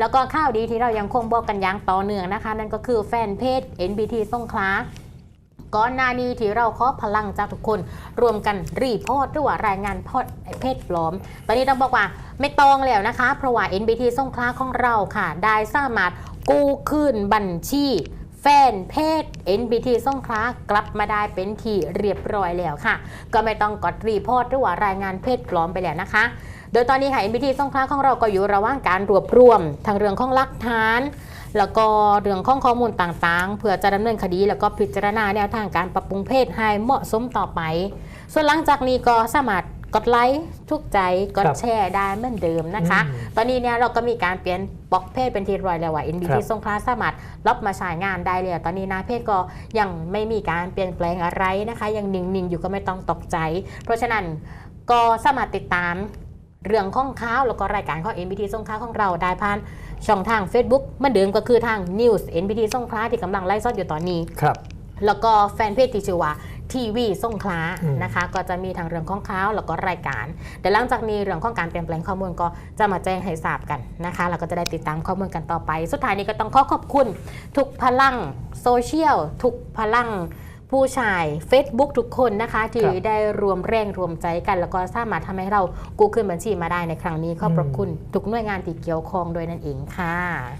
แล้วก็ข่าวดีที่เรายังคงบอกกันอย่างต่อเนื่องนะคะ นั่นก็คือแฟนเพจ NBT สงขลาก่อนหน้านี้ที่เราขอพลังจากทุกคนรวมกันรีพอร์ตหรือว่ารายงานพอดเพจปลอม ตอนนี้ต้องบอกว่าไม่ต้องแล้วนะคะ เพราะว่า NBT สงขลาของเราค่ะ ได้สามารถกู้คืนบัญชีแฟนเพจ NBT สงขลากลับมาได้เป็นที่เรียบร้อยแล้วค่ะ ก็ไม่ต้องกดรีพอร์ตหรือว่ารายงานเพจปลอมไปแล้วนะคะ โดยตอนนี้ค่ะ NBT สงขลาของเราก็อยู่ระหว่างการรวบรวมทางเรื่องของหลักฐาน แล้วก็เรื่องของข้อมูลต่างๆ เพื่อจะดำเนินคดีแล้วก็พิจารณาแนวทางการปรับปรุงเพศให้เหมาะสมต่อไป ส่วนหลังจากนี้ก็สามารถกดไลค์ทุกใจกดครับแชร์ได้เหมือนเดิมนะคะอืมตอนนี้เนี่ยเราก็มีการเปลี่ยนบล็อกเพจเป็นทีรอยแล้วว่า NBT ครับสงขลาสามารถรับมาใช้งานได้เลย ตอนนี้หนาเพจก็ยังไม่มีการเปลี่ยนแปลงอะไรนะคะ ยังนิ่งๆ อยู่ก็ไม่ต้องตกใจ เพราะฉะนั้นก็สามารถติดตาม เรื่องข้องข้าว แล้วก็รายการของ NBT สงขลาของเราได้ผ่านช่องทาง Facebook เหมือนเดิมก็คือทาง News NBT สงขลาที่กำลังไล่สดอยู่ตอนนี้ ครับ แล้วก็แฟนเพจที่ชื่อว่าทีวีสงขลาอืมนะคะ ก็จะมีทางเรื่องของข่าวแล้วก็รายการแต่หลังจากนี้เรื่องของการเปลี่ยนแปลงข้อมูลก็จะมาแจ้งให้ทราบกันนะคะแล้วก็จะได้ติดตามข้อมูลกันต่อไป สุดท้ายนี้ก็ต้องขอขอบคุณ ทุกพลังโซเชียลทุกพลัง ผู้ชาย Facebook ทุกคนนะคะ ที่ครับได้รวมแรงรวมใจกัน แล้วก็สามารถทำให้เรากู้คืนบัญชีมาได้ในครั้งนี้ขอบพระคุณทุกหน่วยงานที่เกี่ยวข้องด้วยนั่นเองค่ะ